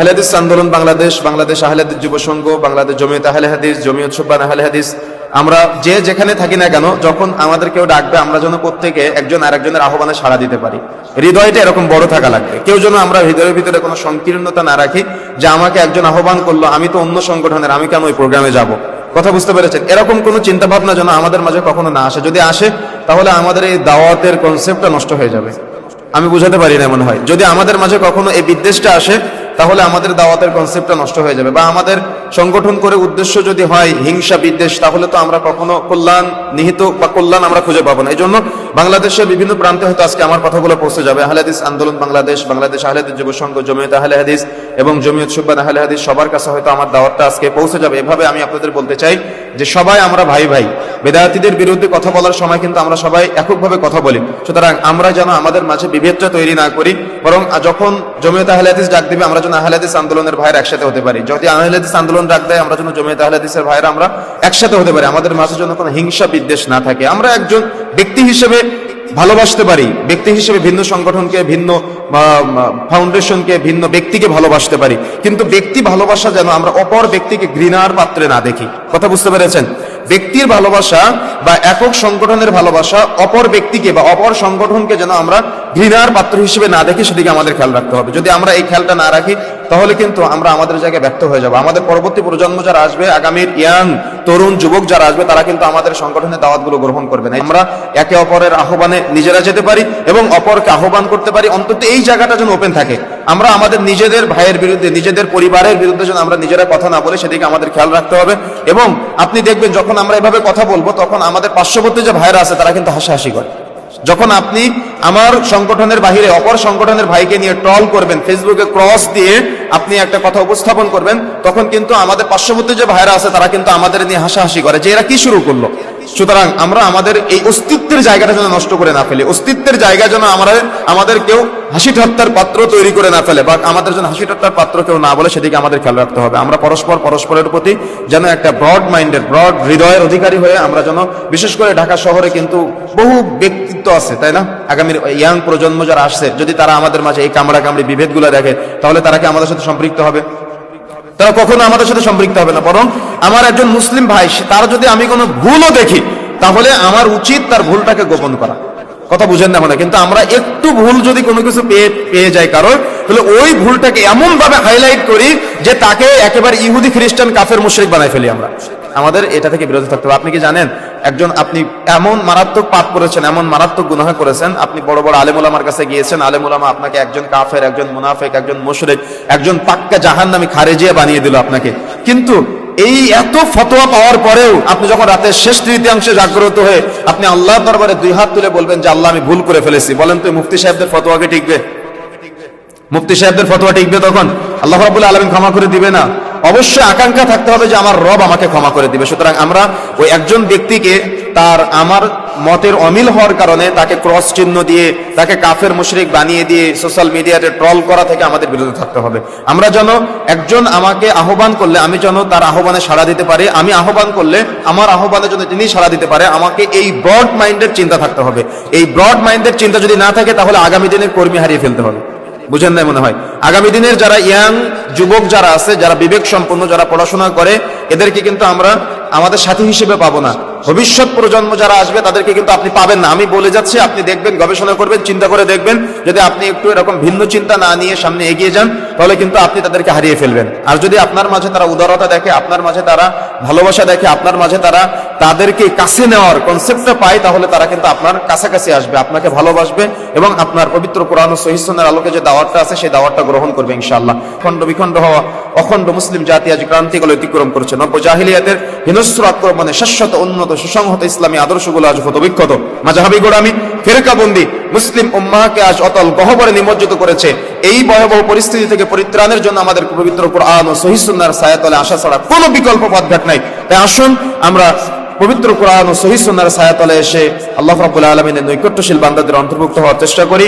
আহলেদিস আন্দোলন বাংলাদেশ বাংলাদেশ আহলেদিস যুব সংঘ, বাংলাদেশ জমিয়ত আহলে হাদিস জমিয়ত সুব্বান আহলে হাদিস আমরা যে যেখানে থাকি না কেন, যখন আমাদের কেউ ডাকবে, আমরা যেন প্রত্যেকে একজন আরেকজনের আহ্বানে সাড়া দিতে পারি। হৃদয়টা এরকম বড় থাকা লাগবে। কেউ যেন আমরা হৃদয়ের ভিতরে কোনো সংকীর্ণতা না রাখি যে আমাকে একজন আহ্বান করল, আমি তো অন্য সংগঠনের, আমি কেন ওই প্রোগ্রামে যাব? কথা বুঝতে পেরেছেন? এরকম কোনো চিন্তা ভাবনা যেন আমাদের মাঝে কখনো না আসে। যদি আসে, তাহলে আমাদের এই দাওয়াতের কনসেপ্টটা নষ্ট হয়ে যাবে। আমি বুঝাতে পারি না মনে হয়। যদি আমাদের মাঝে কখনো এই বিদ্বেষটা আসে তাহলে আমাদের দাওয়াতের কনসেপ্টটা নষ্ট হয়ে যাবে। বা আমাদের সংগঠন করে উদ্দেশ্য যদি হয় হিংসা বিদ্বেষ, তাহলে তো আমরা কখনো কল্যাণ নিহিত বা কল্যাণ আমরা খুঁজে পাবো না। এই জন্য বাংলাদেশের বিভিন্ন প্রান্তে হয়তো আজকে আমার কথাগুলো পৌঁছে যাবে। আহলাদিস আন্দোলন বাংলাদেশ বাংলাদেশ আহলাদিস যুব সংঘ, জমিয়ত আহলে হাদিস এবং জমিয়ত সুব্বান আহলে হাদিস সবার কাছে হয়তো আমার দাওয়াতটা আজকে পৌঁছে যাবে। এভাবে আমি আপনাদের বলতে চাই যে সবাই আমরা ভাই ভাই। বেদায়াতীদের বিরুদ্ধে কথা বলার সময় কিন্তু আমরা সবাই এককভাবে কথা বলি। সুতরাং আমরা যেন আমাদের মাঝে বিভেদটা তৈরি না করি, বরং যখন জমিয়ত আহলাদিস ডাক দিবে, আমরা যেন আহলাদিস আন্দোলনের ভাইয়ের একসাথে হতে পারি। যদি আহলাদিস আন্দোলন ডাক দেয়, আমরা যেন জমিয়ত আহলাদিসের ভাইয়েরা আমরা একসাথে হতে পারি। আমাদের মাঝে যেন কোনো হিংসা বিদ্বেষ না থাকে। আমরা একজন ব্যক্তি হিসেবে ভালোবাসতে পারি, ব্যক্তি হিসেবে ভিন্ন সংগঠনকে, ভিন্ন ফাউন্ডেশনকে ভিন্ন ব্যক্তিকে ভালোবাসতে পারি। কিন্তু ব্যক্তি ভালোবাসা যেন আমরা অপর ব্যক্তিকে ঘৃণার পাত্রে না দেখি। কথা বুঝতে পেরেছেন? ব্যক্তির ভালোবাসা বা একক সংগঠনের ভালোবাসা অপর ব্যক্তিকে বা অপর সংগঠনকে যেন আমরা ঘৃণার পাত্র হিসেবে না দেখি সেদিকে আমাদের খেয়াল রাখতে হবে। যদি আমরা এই খেয়ালটা না রাখি, তাহলে কিন্তু আমরা আমাদের জায়গায় ব্যর্থ হয়ে যাব। আমাদের পরবর্তী প্রজন্ম যারা আসবে, আগামীর ইয়াং, তরুণ যুবক যারা আসবে, তারা কিন্তু আমাদের সংগঠনের দাওয়াতগুলো গ্রহণ করবে না। আমরা একে অপরের আহ্বানে নিজেরা যেতে পারি এবং অপরকে আহ্বান করতে পারি। অন্তত এই জায়গাটা যেন ওপেন থাকে। আমরা আমাদের নিজেদের ভাইয়ের বিরুদ্ধে, নিজেদের পরিবারের বিরুদ্ধে যেন আমরা নিজেরা কথা না বলি সেদিকে আমাদের খেয়াল রাখতে হবে। এবং আপনি দেখবেন, যখন আমরা এভাবে কথা বলব, তখন আমাদের পার্শ্ববর্তী যে ভাইরা আছে, তারা কিন্তু হাসাহাসি করে। যখন আপনি আমার সংগঠনের বাহিরে অপর সংগঠনের ভাইকে নিয়ে ট্রল করবেন ফেসবুকে ক্রস দিয়ে আপনি একটা কথা উপস্থাপন করবেন, তখন কিন্তু আমাদের পার্শ্ববর্তী যে ভাইরা আছে তারা কিন্তু আমাদের নিয়ে হাসাহাসি করে যে এরা কি শুরু করল। সুতরাং আমরা আমাদের এই অস্তিত্বের জায়গাটা যেন নষ্ট করে না ফেলি। অস্তিত্বের জায়গা যেন আমরা আমাদের কেউ হাসি ঠাট্টার পাত্র তৈরি করে না ফেলে বা আমাদের যেন হাসি ঠাট্টার পাত্র কেউ না বলে সেদিকে আমাদের খেয়াল রাখতে হবে। আমরা পরস্পর পরস্পরের প্রতি যেন একটা ব্রড মাইন্ডেড ব্রড হৃদয়ের অধিকারী হয়ে আমরা যেন বিশেষ করে ঢাকা শহরে কিন্তু বহু ব্যক্তিত্ব আছে, তাই না? আগামীর ইয়াং প্রজন্ম যারা আসছে, যদি তারা আমাদের মাঝে এই কামড়া কামড়ি বিভেদগুলো দেখে, তাহলে তারা কি আমাদের সাথে সম্পৃক্ত হবে? তারা কখনো আমাদের সাথে সম্পৃক্ত হবে না। বরং আমার একজন মুসলিম ভাই তার যদি আমি কোনো ভুলও দেখি তাহলে আমার উচিত তার ভুলটাকে গোপন করা। কথা বুঝেন না মানে কিন্তু আমরা একটু ভুল যদি কোনো কিছু পেয়ে পেয়ে যাই কারোর, তাহলে ওই ভুলটাকে এমন ভাবে হাইলাইট করি যে তাকে একেবারে ইহুদি, খ্রিস্টান, কাফের, মুশরিক বানাই ফেলি আমরা। আমাদের এটা থেকে বিরত থাকতে হবে। আপনি কি জানেন, একজন আপনি এমন মারাত্মক পাপ করেছেন, এমন মারাত্মক গুনাহ করেছেন, আপনি বড় বড় আলেমুলামার কাছে গিয়েছেন আলেমুলামা আপনাকে একজন কাফের, একজন মুনাফেক, একজন মুশরিক, একজন পাক্কা জাহান নামে খারেজিয়া বানিয়ে দিল আপনাকে। কিন্তু এই এত ফতোয়া পাওয়ার পরেও আপনি যখন রাতের শেষ তৃতীয়াংশে জাগ্রত হয়ে আপনি আল্লাহ দরবারে দুই হাত তুলে বলবেন যে, আল্লাহ, আমি ভুল করে ফেলেছি। বলেন তুই মুফতি সাহেবদের ফতোয়াকে টিকবে? মুফতি সাহেবদের ফতোয়া টিকবে তখন? আল্লাহ রাবুল আলমিন ক্ষমা করে দিবে না? অবশ্যই আকাঙ্ক্ষা থাকতে হবে যে, আমার রব আমাকে ক্ষমা করে দিবে। সুতরাং আমরা ওই একজন ব্যক্তিকে তার আমার মতের অমিল হওয়ার কারণে তাকে ক্রস চিহ্ন দিয়ে, তাকে কাফের মুশরিক বানিয়ে দিয়ে সোশ্যাল মিডিয়াতে ট্রল করা থেকে আমাদের বিরত থাকতে হবে। আমরা যেন একজন আমাকে আহ্বান করলে, আমি যেন তার আহ্বানে সাড়া দিতে পারি, আমি আহ্বান করলে আমার আহ্বানে জন্য তিনি সাড়া দিতে পারে, আমাকে এই ব্রড মাইন্ডের চিন্তা থাকতে হবে। এই ব্রড মাইন্ডের চিন্তা যদি না থাকে, তাহলে আগামী দিনের কর্মী হারিয়ে ফেলতে হবে। বুঝেন নাই মনে হয়? আগামী দিনের যারা ইয়াং যুবক যারা আছে, যারা বিবেক সম্পন্ন, যারা পড়াশোনা করে, এদেরকে কিন্তু আমরা আমাদের সাথী হিসেবে পাবো না। ভবিষ্যৎ প্রজন্ম যারা আসবে, তাদেরকে কিন্তু আপনি পাবেন না। আমি বলে যাচ্ছি, আপনি দেখবেন, গবেষণা করবেন, চিন্তা করে দেখবেন। যদি আপনি একটু এরকম ভিন্ন চিন্তা না নিয়ে সামনে এগিয়ে যান, তাহলে কিন্তু আপনি তাদেরকে হারিয়ে ফেলবেন। আর যদি আপনার মাঝে তারা উদারতা দেখে, আপনার মাঝে তারা ভালোবাসা দেখে, আপনার মাঝে তারা তাদেরকে কাছে নেওয়ার কনসেপ্টটা পায়, তাহলে তারা কিন্তু আপনার কাছাকাছি আসবে, আপনাকে ভালোবাসবে এবং আপনার পবিত্র কোরআন সহিসনের আলোকে যে দাওয়াতটা আছে, সেই দাওয়াতটা গ্রহণ করবে ইনশাআল্লাহ। খণ্ড বিখণ্ড হওয়া অখণ্ড মুসলিম জাতি আজ ক্রান্তিগুলো অতিক্রম করছে। নব্য জাহিলিয়াতের হিনস্র আক্রমণে শাশ্বত, উন্নত, সুসংহত ইসলামী আদর্শগুলো আজ হত বিক্ষত মাজাহাবি গোড়ামি, ফেরকাবন্দি মুসলিম উম্মাহকে আজ অতল গহবরে নিমজ্জিত করেছে। এই ভয়াবহ পরিস্থিতি থেকে পরিত্রাণের জন্য আমাদের পবিত্র কোরআন ও সহিসুন্নার সায়াতলে আসা ছাড়া কোনো বিকল্প পথঘাট নাই। তাই আসুন, আমরা পবিত্র কোরআন ও সহিসুন্নার সায়াতলে এসে আল্লাহ রাবুল আলমিনের নৈকট্যশীল বান্দাদের অন্তর্ভুক্ত হওয়ার চেষ্টা করি।